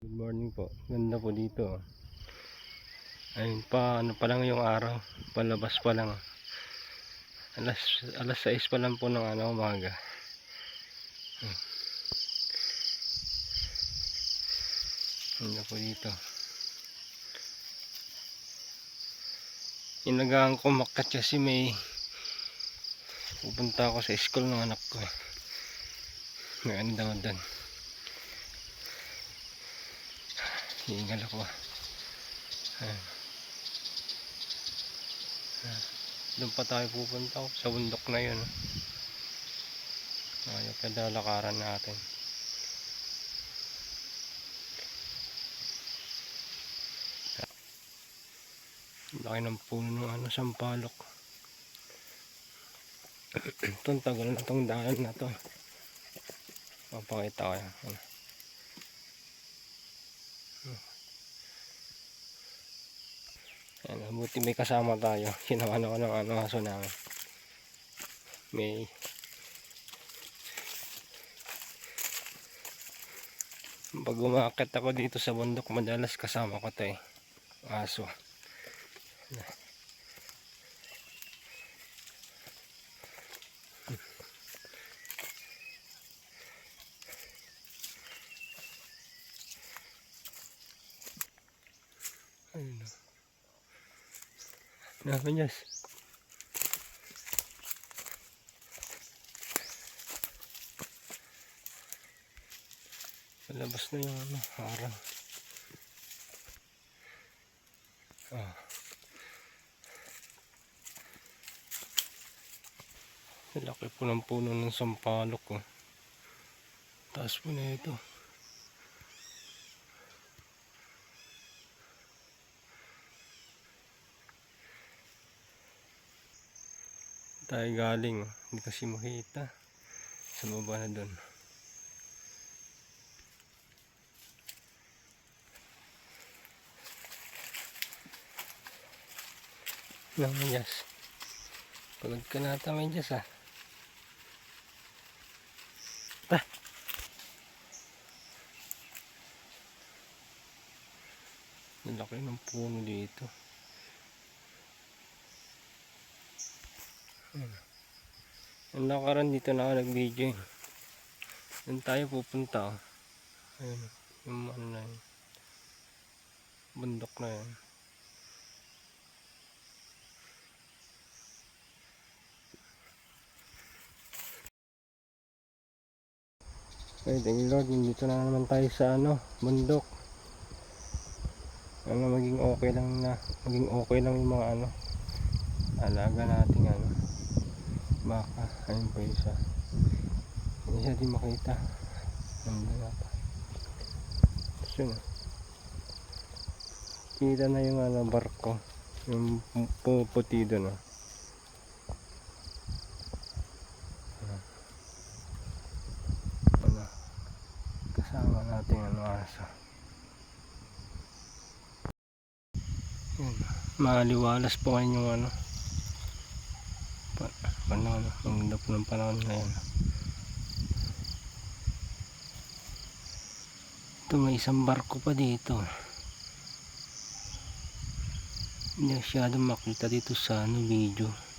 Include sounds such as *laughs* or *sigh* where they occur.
Good morning po. Ganda po dito. Ayun pa, ano pa lang yung araw. Palabas pa lang. Alas, alas 6 pa lang po ng ano, umaga. Hmm. Ganda po dito. Inagaan ko makat kasi may pupunta ako sa school ng anak ko. eh. May ano daw doon. Hingal ako. Ayan. Doon pa tayo pupunta sa bundok na yun. Ayaw pedalakaran natin. Laki ng puno ano, sampalok. *clears throat* Ito, ang tagal na itong daan na to. Papakita ko yan. Ayan, buti may kasama tayo. *laughs* Hinawan ako ng ano, aso namin. May pag umakit ako dito sa bundok madalas kasama ko to eh aso ayun na naman yes Palabas na yung ano, harang. Ah. Laki po ng puno ng sampalok oh. Taas po na ito. Tayo galing, hindi kasi makita. Sa baba na doon. Nang medyas. Pagod ka na ata medyas ah. Ah. Ang laki ng puno dito. Ang lakaran dito na ako nag-video eh. Doon tayo pupunta oh. Ayun, yung ano na yun. Bundok na yun. Okay, thank you Lord. Nandito na naman tayo sa ano, bundok. Ano, maging okay lang na, maging okay lang yung mga ano, alaga nating ano, baka, ayun pa isa. Hindi siya di makita. Nandun na pa. Tapos yun, ah. kita na yung ano, barko. Yung pu- pumuputi doon, ah. kasama natin ano aso yun maliwalas po ngayon yung ano panahon ang lap ng panahon ngayon. Ito may isang barko pa dito. Hindi masyadong makita dito sa ano video